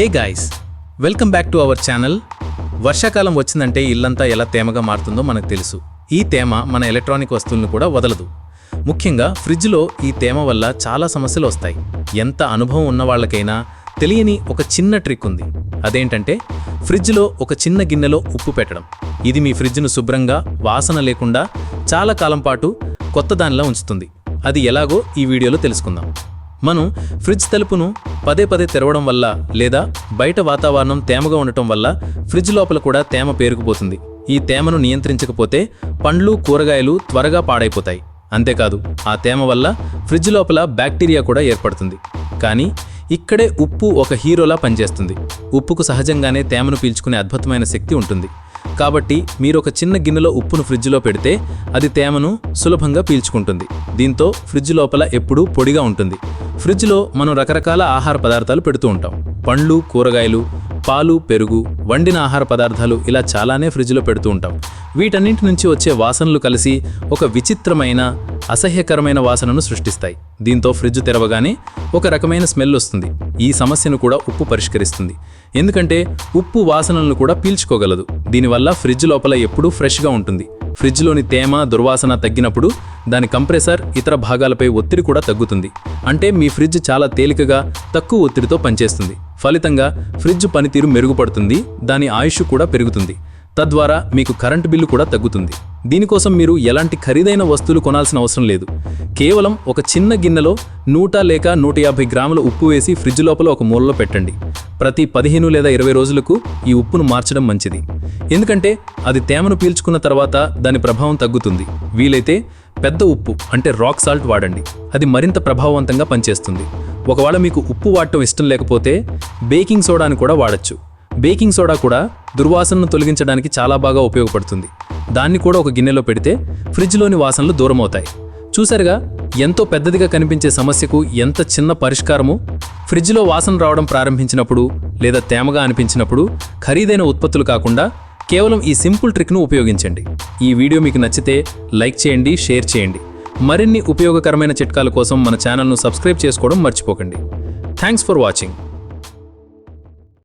Hey guys welcome back to our channel. వర్షాకాలం వచ్చిందంటే ఇల్లంతా ఎలా తేమగా మారుతుందో మనకు తెలుసు. ఈ తేమ మన ఎలక్ట్రానిక్ వస్తువులను కూడా వదలదు. ముఖ్యంగా ఫ్రిడ్జ్లో ఈ తేమ వల్ల చాలా సమస్యలు వస్తాయి. ఎంత అనుభవం ఉన్న వాళ్ళకైనా తెలియని ఒక చిన్న ట్రిక్ ఉంది. అదేంటంటే ఫ్రిడ్జ్లో ఒక చిన్న గిన్నెలో ఉప్పు పెట్టడం. ఇది మీ ఫ్రిడ్జ్ను శుభ్రంగా వాసన లేకుండా చాలా కాలం పాటు కొత్త దానిలా ఉంచుతుంది. అది ఎలాగో ఈ వీడియోలో తెలుసుకుందాం. మనం ఫ్రిడ్జ్ తలుపును పదే పదే తెరవడం వల్ల లేదా బయట వాతావరణం తేమగా ఉండటం వల్ల ఫ్రిడ్జ్ లోపల కూడా తేమ పేరుకుపోతుంది. ఈ తేమను నియంత్రించకపోతే పండ్లు కూరగాయలు త్వరగా పాడైపోతాయి. అంతేకాదు ఆ తేమ వల్ల ఫ్రిడ్జ్ లోపల బ్యాక్టీరియా కూడా ఏర్పడుతుంది. కానీ ఇక్కడే ఉప్పు ఒక హీరోలా పనిచేస్తుంది. ఉప్పుకు సహజంగానే తేమను పీల్చుకునే అద్భుతమైన శక్తి ఉంటుంది. కాబట్టి మీరు ఒక చిన్న గిన్నెలో ఉప్పును ఫ్రిడ్జ్లో పెడితే అది తేమను సులభంగా పీల్చుకుంటుంది. దీంతో ఫ్రిడ్జ్ లోపల ఎప్పుడూ పొడిగా ఉంటుంది. ఫ్రిడ్జ్లో మనం రకరకాల ఆహార పదార్థాలు పెడుతూ ఉంటాం. పండ్లు కూరగాయలు పాలు పెరుగు వండిన ఆహార పదార్థాలు ఇలా చాలానే ఫ్రిడ్జ్లో పెడుతూ ఉంటాం. వీటన్నింటి నుంచి వచ్చే వాసనలు కలిసి ఒక విచిత్రమైన అసహ్యకరమైన వాసనను సృష్టిస్తాయి. దీంతో ఫ్రిడ్జ్ తెరవగానే ఒక రకమైన స్మెల్ వస్తుంది. ఈ సమస్యను కూడా ఉప్పు పరిష్కరిస్తుంది. ఎందుకంటే ఉప్పు వాసనలను కూడా పీల్చుకోగలదు. దీనివల్ల ఫ్రిడ్జ్ లోపల ఎప్పుడూ ఫ్రెష్గా ఉంటుంది. ఫ్రిడ్జ్లోని తేమ దుర్వాసన తగ్గినప్పుడు దాని కంప్రెసర్ ఇతర భాగాలపై ఒత్తిడి కూడా తగ్గుతుంది. అంటే మీ ఫ్రిడ్జ్ చాలా తేలికగా తక్కువ ఒత్తిడితో పనిచేస్తుంది. ఫలితంగా ఫ్రిడ్జ్ పనితీరు మెరుగుపడుతుంది దాని ఆయుష్ కూడా పెరుగుతుంది. తద్వారా మీకు కరెంటు బిల్లు కూడా తగ్గుతుంది. దీనికోసం మీరు ఎలాంటి ఖరీదైన వస్తువులు కొనాల్సిన అవసరం లేదు. కేవలం ఒక చిన్న గిన్నెలో నూట లేక నూట యాభై గ్రాముల ఉప్పు వేసి ఫ్రిడ్జ్ లోపల ఒక మూలలో పెట్టండి. ప్రతి పదిహేను లేదా ఇరవై రోజులకు ఈ ఉప్పును మార్చడం మంచిది. ఎందుకంటే అది తేమను పీల్చుకున్న తర్వాత దాని ప్రభావం తగ్గుతుంది. వీలైతే పెద్ద ఉప్పు అంటే రాక్ సాల్ట్ వాడండి. అది మరింత ప్రభావవంతంగా పనిచేస్తుంది. ఒకవేళ మీకు ఉప్పు వాడటం ఇష్టం లేకపోతే బేకింగ్ సోడాని కూడా వాడచ్చు. బేకింగ్ సోడా కూడా దుర్వాసనను తొలగించడానికి చాలా బాగా ఉపయోగపడుతుంది. దాన్ని కూడా ఒక గిన్నెలో పెడితే ఫ్రిడ్జ్లోని వాసనలు దూరమవుతాయి. చూసారుగా ఎంతో పెద్దదిగా కనిపించే సమస్యకు ఎంత చిన్న పరిష్కారము? ఫ్రిడ్జ్లో వాసన రావడం ప్రారంభించినప్పుడు లేదా తేమగా అనిపించినప్పుడు ఖరీదైన ఉత్పత్తులు కాకుండా కేవలం ఈ సింపుల్ ట్రిక్ను ఉపయోగించండి. ఈ వీడియో మీకు నచ్చితే లైక్ చేయండి షేర్ చేయండి. మరిన్ని ఉపయోగకరమైన చిట్కాల కోసం మన ఛానల్ను సబ్స్క్రైబ్ చేసుకోవడం మర్చిపోకండి. Thanks for watching.